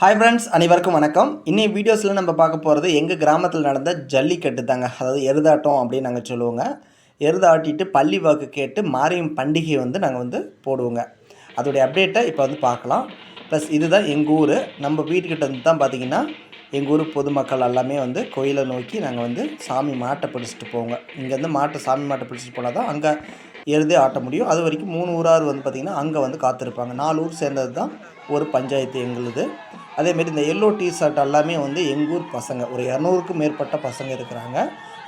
Hi friends அனைவருக்கும் வணக்கம். இன்னைக்கு வீடியோஸில் நம்ம பார்க்க போகிறது எங்கள் கிராமத்தில் நடந்த ஜல்லிக்கட்டு தாங்க. அதாவது எருதாட்டம் அப்படின்னு நாங்கள் சொல்லுவோங்க. எருதாட்டிட்டு பள்ளி வாக்கு கேட்டு மாரியம் பண்டிகை வந்து நாங்கள் வந்து போடுவோங்க. அதோடைய அப்டேட்டை இப்போ வந்து பார்க்கலாம். ப்ளஸ் இதுதான் எங்கள் ஊர். நம்ம வீட்டுக்கிட்ட வந்து தான் பார்த்தீங்கன்னா எங்கள் ஊர் பொதுமக்கள் எல்லாமே வந்து கோயிலை நோக்கி நாங்கள் வந்து சாமி மாட்டை பிடிச்சிட்டு போவோங்க. இங்கேருந்து மாட்டை சாமி மாட்டை பிடிச்சிட்டு போனால் தான் அங்கே எருதே ஆட்ட முடியும். அது வரைக்கும் மூணு ஊரார் வந்து பார்த்திங்கன்னா அங்கே வந்து காத்திருப்பாங்க. நாலு ஊர் சேர்ந்தது தான் ஒரு பஞ்சாயத்து எங்களுது. அதேமாரி இந்த எல்லோ டீ ஷர்ட் எல்லாமே வந்து எங்கள் ஊர் பசங்க ஒரு இரநூறுக்கும் மேற்பட்ட பசங்க இருக்கிறாங்க.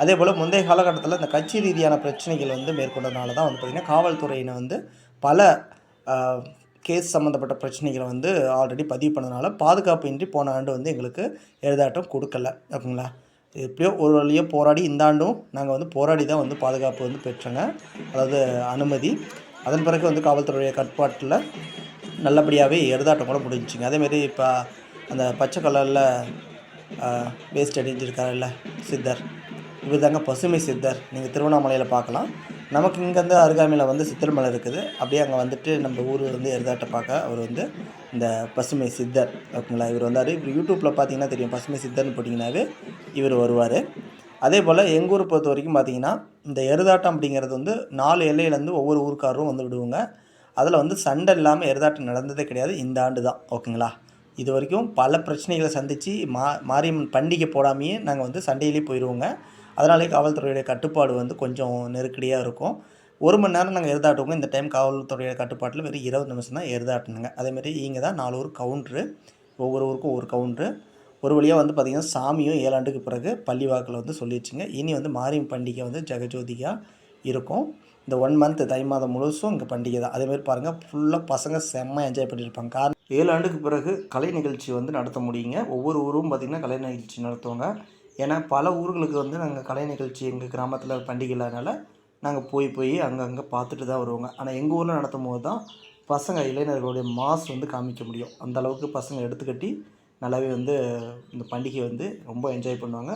அதே போல் முந்தைய காலகட்டத்தில் இந்த கட்சி ரீதியான பிரச்சனைகள் வந்து மேற்கொண்டதுனால தான் வந்து பார்த்திங்கன்னா காவல்துறையினை வந்து பல கேஸ் சம்மந்தப்பட்ட பிரச்சனைகளை வந்து ஆல்ரெடி பதிவு பண்ணதுனால பாதுகாப்பின்றி போன ஆண்டு வந்து எங்களுக்கு எழுதாட்டம் கொடுக்கல. ஓகேங்களா? எப்படியோ ஒரு வழியாக போராடி இந்த ஆண்டும் நாங்கள் வந்து போராடி தான் வந்து பாதுகாப்பு வந்து பெற்றோங்க. அதாவது அனுமதி. அதன் பிறகு வந்து காவல்துறையுடைய கட்டுப்பாட்டில் நல்லபடியாகவே எருதாட்டம் கூட முடிஞ்சுங்க அதேமாரி இப்போ அந்த பச்சை கலரில் வேஸ்ட் அடிஞ்சிருக்காருல்ல சித்தர். இவர் தாங்க பசுமை சித்தர். நீங்கள் திருவண்ணாமலையில் பார்க்கலாம் நமக்கு இங்கேருந்து அருகாமையில் வந்து சித்திரமலை இருக்குது. அப்படியே அங்கே வந்துட்டு நம்ம ஊர் வந்து எருதாட்டை பார்க்க அவர் வந்து இந்த பசுமை சித்தர் ஓகேங்களா? இவர் வந்தார். இவர் யூடியூப்பில் பார்த்தீங்கன்னா தெரியும். பசுமை சித்தர்னு போட்டிங்கனாவே இவர் வருவார். அதே போல் எங்கள் ஊரை பொறுத்த வரைக்கும் பார்த்தீங்கன்னா இந்த எருதாட்டம் அப்படிங்கிறது வந்து நாலு எல்லையிலேருந்து ஒவ்வொரு ஊருக்காரரும் வந்து விடுவோங்க. அதில் வந்து சண்டை இல்லாமல் எருதாட்டம் நடந்ததே கிடையாது இந்த ஆண்டு தான் ஓகேங்களா? இது வரைக்கும் பல பிரச்சனைகளை சந்தித்து மா மாரியம்மன் பண்டிகை போடாமையே நாங்கள் வந்து சண்டையிலே போயிடுவோங்க. அதனாலே காவல்துறையுடைய கட்டுப்பாடு வந்து கொஞ்சம் நெருக்கடியாக இருக்கும். ஒரு மணி நேரம் நாங்கள் எருதாட்டுவோங்க. இந்த டைம் காவல்துறையோட கட்டுப்பாட்டில் வெறும் இருபது நிமிஷம் தான் எருதாட்டணுங்க. அதேமாரி இங்கே தான் நாலு ஊர் கவுண்ட்ரு ஒவ்வொரு ஊருக்கும் ஒரு கவுண்ட்ரு. ஒரு வழியாக வந்து பார்த்திங்கன்னா சாமியும் ஏழாண்டுக்கு பிறகு பள்ளி வாக்கில் வந்து சொல்லிடுச்சுங்க. இனி வந்து மாரியம் பண்டிகை வந்து ஜெகஜோதியாக இருக்கும். இந்த ஒன் மந்த் தை மாதம் முழுசும் இங்கே பண்டிகை தான். அதேமாதிரி பாருங்கள் ஃபுல்லாக பசங்க செம்ம என்ஜாய் பண்ணியிருப்பாங்க காரணம் ஏழு ஆண்டுக்கு பிறகு கலை நிகழ்ச்சி வந்து நடத்த முடியுங்க. ஒவ்வொரு ஊரும் பார்த்திங்கன்னா கலை நிகழ்ச்சி நடத்துவாங்க. ஏன்னா பல ஊர்களுக்கு வந்து நாங்கள் கலை நிகழ்ச்சி எங்கள் கிராமத்தில் பண்டிகை இல்லாதனால நாங்கள் போய் போய் அங்கங்கே பார்த்துட்டு தான் வருவோங்க. ஆனால் எங்கள் ஊரில் நடத்தும் போது தான் பசங்க இளைஞர்களுடைய மாஸ் வந்து காமிக்க முடியும். அந்த அளவுக்கு பசங்க எடுத்துக்கட்டி நல்லாவே வந்து இந்த பண்டிகை வந்து ரொம்ப என்ஜாய் பண்ணுவாங்க.